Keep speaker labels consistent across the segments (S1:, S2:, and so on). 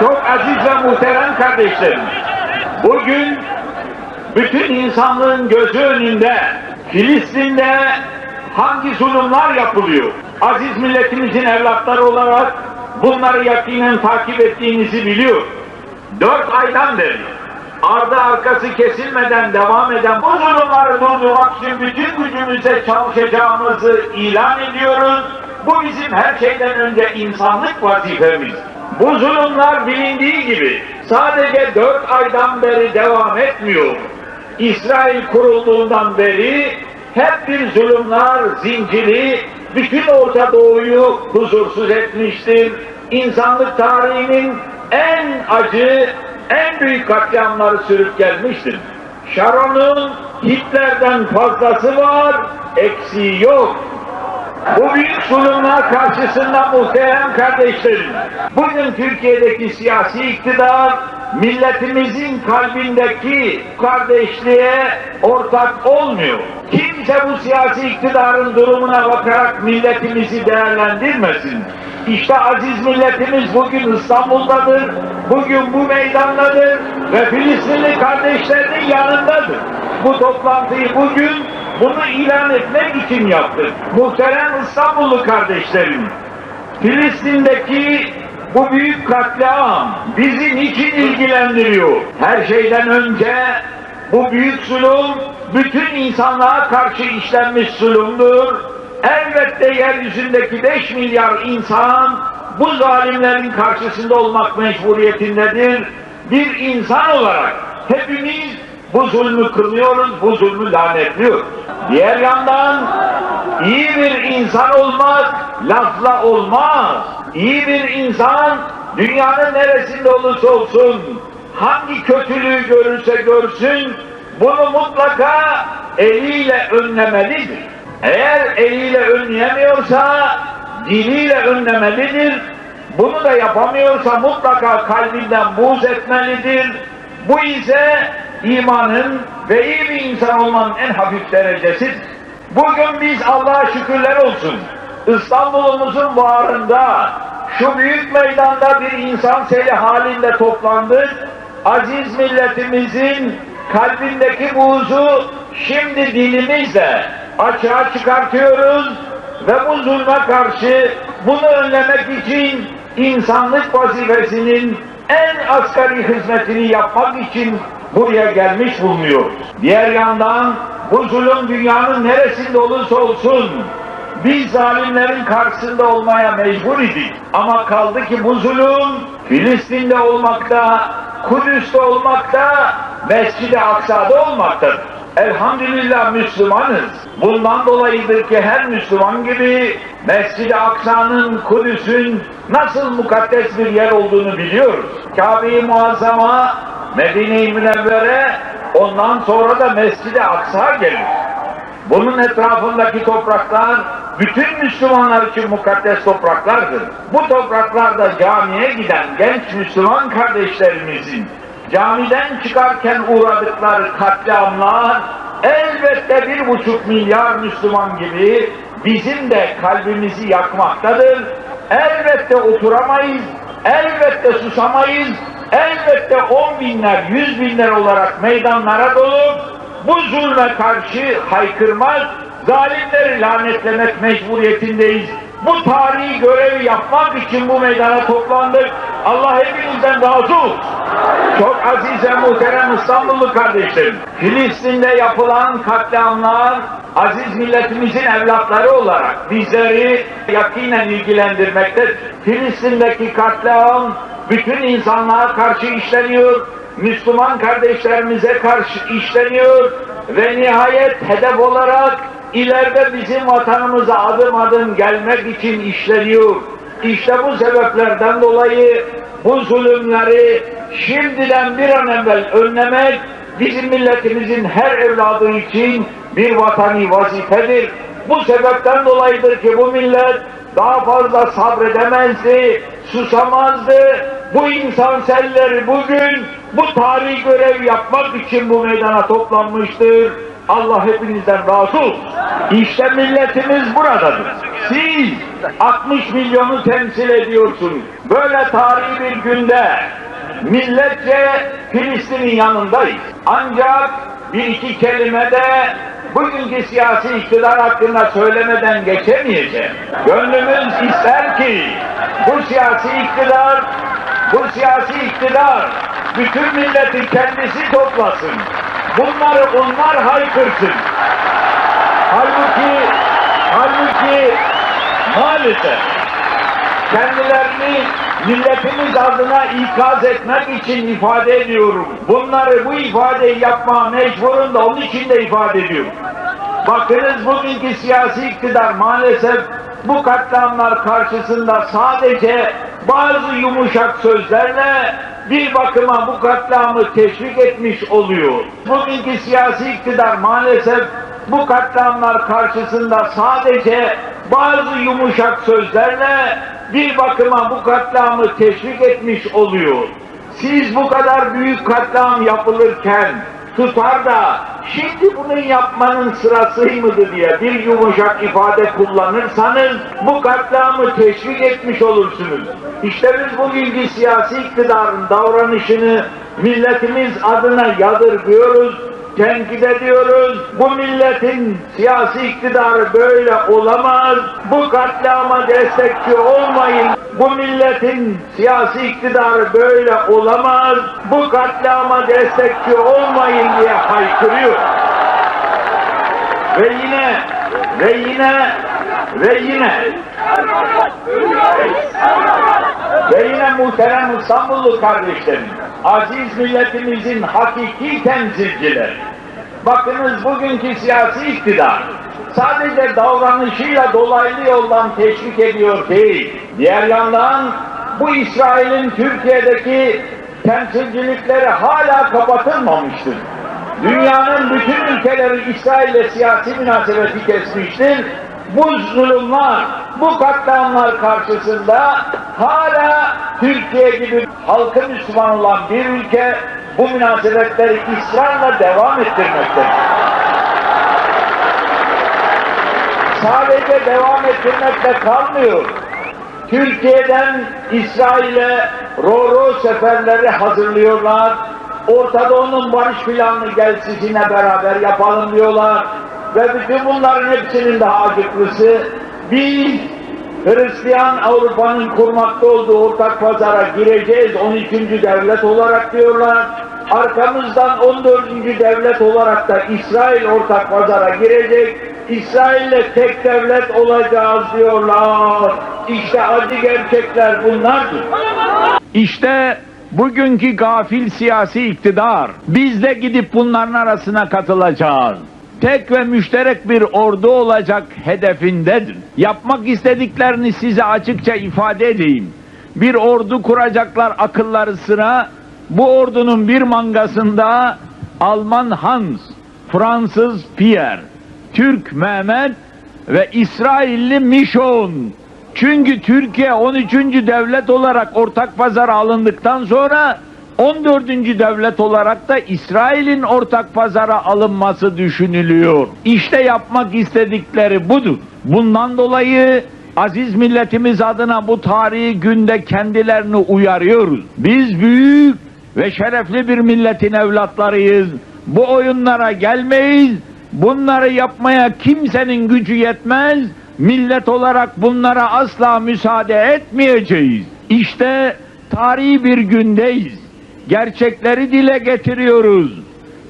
S1: Çok aziz ve muhterem kardeşlerim. Bugün bütün insanlığın gözü önünde Filistin'de hangi zulümler yapılıyor? Aziz milletimizin evlatları olarak bunları yakinen takip ettiğinizi biliyor. Dört aydan beri ardı arkası kesilmeden devam eden bu zulümleri durdurmak için bütün gücümüzle çalışacağımızı ilan ediyoruz. Bu bizim her şeyden önce insanlık vazifemiz. Bu zulümler bilindiği gibi sadece dört aydan beri devam etmiyor. İsrail kurulduğundan beri hep bir zulümler zinciri bütün Orta Doğu'yu huzursuz etmiştir. İnsanlık tarihinin en acı, en büyük katliamları sürüp gelmiştir. Sharon'un Hitler'den fazlası var, eksiği yok. Bu büyük zulümler karşısında muhterem kardeşlerim, bugün Türkiye'deki siyasi iktidar, milletimizin kalbindeki kardeşliğe ortak olmuyor. Kimse bu siyasi iktidarın durumuna bakarak milletimizi değerlendirmesin. İşte aziz milletimiz bugün İstanbul'dadır, bugün bu meydandadır ve Filistinli kardeşlerinin yanındadır. Bu toplantıyı bugün bunu ilan etmek için yaptık. Muhterem İstanbullu kardeşlerim, Filistin'deki bu büyük katliam bizi niçin ilgilendiriyor? Her şeyden önce bu büyük zulüm bütün insanlığa karşı işlenmiş zulümdür. Elbette yeryüzündeki 5 milyar insan bu zalimlerin karşısında olmak mecburiyetindedir. Bir insan olarak hepimiz bu zulmü kınıyoruz, bu zulmü lanetliyoruz. Diğer yandan iyi bir insan olmak lafla olmaz. İyi bir insan dünyanın neresinde olursa olsun hangi kötülüğü görürse görsün bunu mutlaka eliyle önlemelidir. Eğer eliyle önleyemiyorsa diliyle önlemelidir. Bunu da yapamıyorsa mutlaka kalbinden buğz etmelidir. Bu ise imanın ve iyi bir insan olmanın en hafif derecesidir. Bugün biz Allah'a şükürler olsun. İstanbul'umuzun bağrında şu büyük meydanda bir insan seli halinde toplandık. Aziz milletimizin kalbindeki buğzu şimdi dilimizle açığa çıkartıyoruz ve bu zulme karşı bunu önlemek için insanlık vazifesinin en asgari hizmetini yapmak için buraya gelmiş bulunuyoruz. Diğer yandan bu zulüm dünyanın neresinde olursa olsun biz zalimlerin karşısında olmaya mecbur idik. Ama kaldı ki bu zulüm Filistin'de olmakta, Kudüs'te olmakta, Mescid-i Aksa'da olmaktadır. Elhamdülillah Müslümanız. Bundan dolayıdır ki her Müslüman gibi Mescid-i Aksa'nın, Kudüs'ün nasıl mukaddes bir yer olduğunu biliyoruz. Kabe-i Muazzama, Medine-i Münevvere, ondan sonra da Mescid-i Aksa gelir. Bunun etrafındaki topraklar bütün Müslümanlar için mukaddes topraklardır. Bu topraklarda camiye giden genç Müslüman kardeşlerimizin camiden çıkarken uğradıkları katliamlar elbette bir buçuk milyar Müslüman gibi bizim de kalbimizi yakmaktadır. Elbette oturamayız, elbette susamayız, elbette on binler, yüz binler olarak meydanlara dolup bu zulme karşı haykırmak, zalimleri lanetlemek mecburiyetindeyiz. Bu tarihi görevi yapmak için bu meydana toplandık. Allah hepinizden razı olsun. Çok aziz ve muhterem İstanbullu kardeşlerim. Filistin'de yapılan katliamlar aziz milletimizin evlatları olarak bizleri yakinen ilgilendirmektedir. Filistin'deki katliam bütün insanlığa karşı işleniyor. Müslüman kardeşlerimize karşı işleniyor ve nihayet hedef olarak ileride bizim vatanımıza adım adım gelmek için işleniyor. İşte bu sebeplerden dolayı bu zulümleri şimdiden bir an evvel önlemek bizim milletimizin her evladı için bir vatani vazifedir. Bu sebepten dolayıdır ki bu millet daha fazla sabredemezdi, susamazdı. Bu insan selleri bugün bu tarihi görev yapmak için bu meydana toplanmıştır. Allah hepinizden razı olsun. İşte milletimiz buradadır. Siz 60 milyonu temsil ediyorsun. Böyle tarihi bir günde milletçe Filistin'in yanındayız. Ancak bir iki kelime de bugünkü siyasi iktidar hakkında söylemeden geçemeyeceğim. Gönlümüz ister ki bu siyasi iktidar, bu siyasi iktidar bütün milleti kendisi toplasın. Bunları onlar haykırsın. Halbuki, halbuki maalesef kendilerini milletimiz adına ikaz etmek için ifade ediyorum. Bunları bu ifadeyi yapma mecburum da onun için de ifade ediyorum. Bakınız bugünkü siyasi iktidar maalesef bu katliamlar karşısında sadece bazı yumuşak sözlerle bir bakıma bu katliamı teşvik etmiş oluyor. Bugünkü siyasi iktidar maalesef bu katliamlar karşısında sadece bazı yumuşak sözlerle bir bakıma bu katliamı teşvik etmiş oluyor. Siz bu kadar büyük katliam yapılırken tutar da şimdi bunu yapmanın sırasıymadı diye bir yumuşak ifade kullanırsanız bu katliamı teşvik etmiş olursunuz. İşte biz bugünkü siyasi iktidarın davranışını milletimiz adına yadırgıyoruz tenkit ediyoruz. Bu milletin siyasi iktidarı böyle olamaz. Bu katliama destekçi olmayın. Bu milletin siyasi iktidarı böyle olamaz. Bu katliama destekçi olmayın diye haykırıyor. Ve yine ve yine ve yine ve yine muhterem İstanbullu kardeşlerim, aziz milletimizin hakiki temsilcileri. Bakınız bugünkü siyasi iktidar sadece davranışıyla dolaylı yoldan teşvik ediyor değil. Diğer yandan bu İsrail'in Türkiye'deki temsilcilikleri hala kapatılmamıştır. Dünyanın bütün ülkeleri İsrail'le siyasi münasebeti kesmiştir. Bu zulümler, bu katliamlar karşısında hala Türkiye gibi halkı Müslüman olan bir ülke bu münasebetleri ısrarla devam ettirmektedir. Sadece devam ettirmekle kalmıyor. Türkiye'den İsrail'e Roro seferleri hazırlıyorlar. Orta Doğu'nun barış planını gel sizinle beraber yapalım diyorlar. Ve bütün bunların hepsinin daha acıklısı biz Hristiyan Avrupa'nın kurmakta olduğu ortak pazara gireceğiz 12. devlet olarak diyorlar. Arkamızdan 14. devlet olarak da İsrail ortak pazara girecek. İsrail'le tek devlet olacağız diyorlar. İşte acı gerçekler bunlardır. İşte bugünkü gafil siyasi iktidar. Biz de gidip bunların arasına katılacağız. Tek ve müşterek bir ordu olacak hedefindedir. Yapmak istediklerini size açıkça ifade edeyim. Bir ordu kuracaklar akılları sıra. Bu ordunun bir mangasında Alman Hans, Fransız Pierre, Türk Mehmet ve İsrailli Mişon. Çünkü Türkiye 13. devlet olarak ortak pazara alındıktan sonra 14. devlet olarak da İsrail'in ortak pazara alınması düşünülüyor. İşte yapmak istedikleri budur. Bundan dolayı aziz milletimiz adına bu tarihi günde kendilerini uyarıyoruz. Biz büyük ve şerefli bir milletin evlatlarıyız. Bu oyunlara gelmeyiz. Bunları yapmaya kimsenin gücü yetmez. Millet olarak bunlara asla müsaade etmeyeceğiz. İşte tarihi bir gündeyiz. Gerçekleri dile getiriyoruz.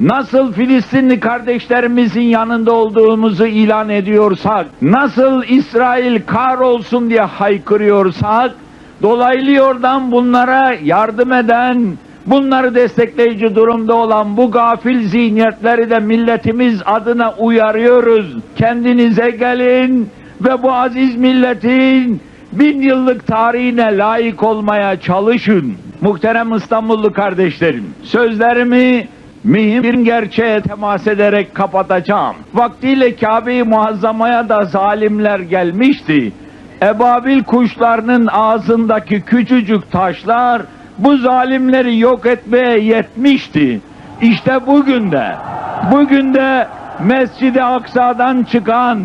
S1: Nasıl Filistinli kardeşlerimizin yanında olduğumuzu ilan ediyorsak, nasıl İsrail kahrolsun diye haykırıyorsak, dolaylı yoldan bunlara yardım eden, bunları destekleyici durumda olan bu gafil zihniyetleri de milletimiz adına uyarıyoruz. Kendinize gelin ve bu aziz milletin bin yıllık tarihine layık olmaya çalışın. Muhterem İstanbullu kardeşlerim, sözlerimi mühim bir gerçeğe temas ederek kapatacağım. Vaktiyle Kabe-i Muazzama'ya da zalimler gelmişti. Ebabil kuşlarının ağzındaki küçücük taşlar bu zalimleri yok etmeye yetmişti. İşte bugün de, bugün de Mescid-i Aksa'dan çıkan,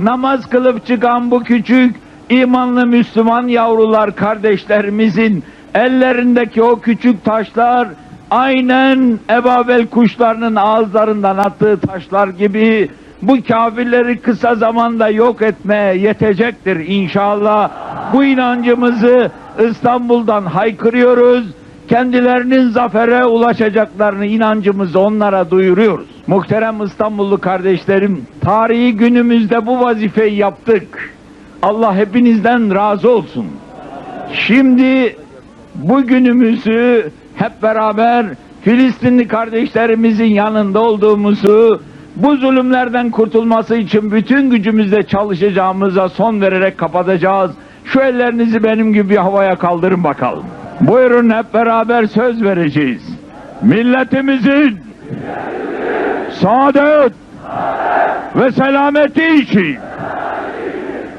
S1: namaz kılıp çıkan bu küçük
S2: imanlı Müslüman yavrular kardeşlerimizin ellerindeki o küçük taşlar aynen ebavel kuşlarının ağızlarından attığı taşlar gibi bu kafirleri kısa zamanda yok etmeye yetecektir inşallah. Bu inancımızı İstanbul'dan haykırıyoruz. Kendilerinin zafere ulaşacaklarını inancımızı onlara duyuruyoruz. Muhterem İstanbullu kardeşlerim, tarihi günümüzde bu vazifeyi yaptık. Allah hepinizden razı olsun. Şimdi bugünümüzü hep beraber Filistinli kardeşlerimizin yanında olduğumuzu, bu zulümlerden kurtulması için bütün gücümüzle çalışacağımıza son vererek kapatacağız. Şu ellerinizi benim gibi havaya kaldırın bakalım. Buyurun hep beraber söz vereceğiz. Milletimizin saadet ve selameti için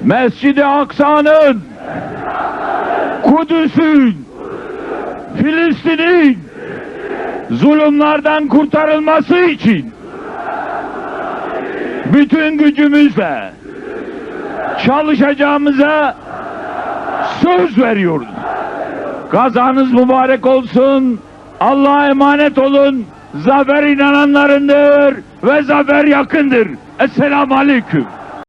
S2: Mescid-i Aksa'nın Kudüs'ün Filistin'in zulümlerden kurtarılması için bütün gücümüzle çalışacağımıza söz veriyoruz. Kazanız mübarek olsun. Allah'a emanet olun. Zafer inananlarındır ve zafer yakındır. Esselamu Aleyküm.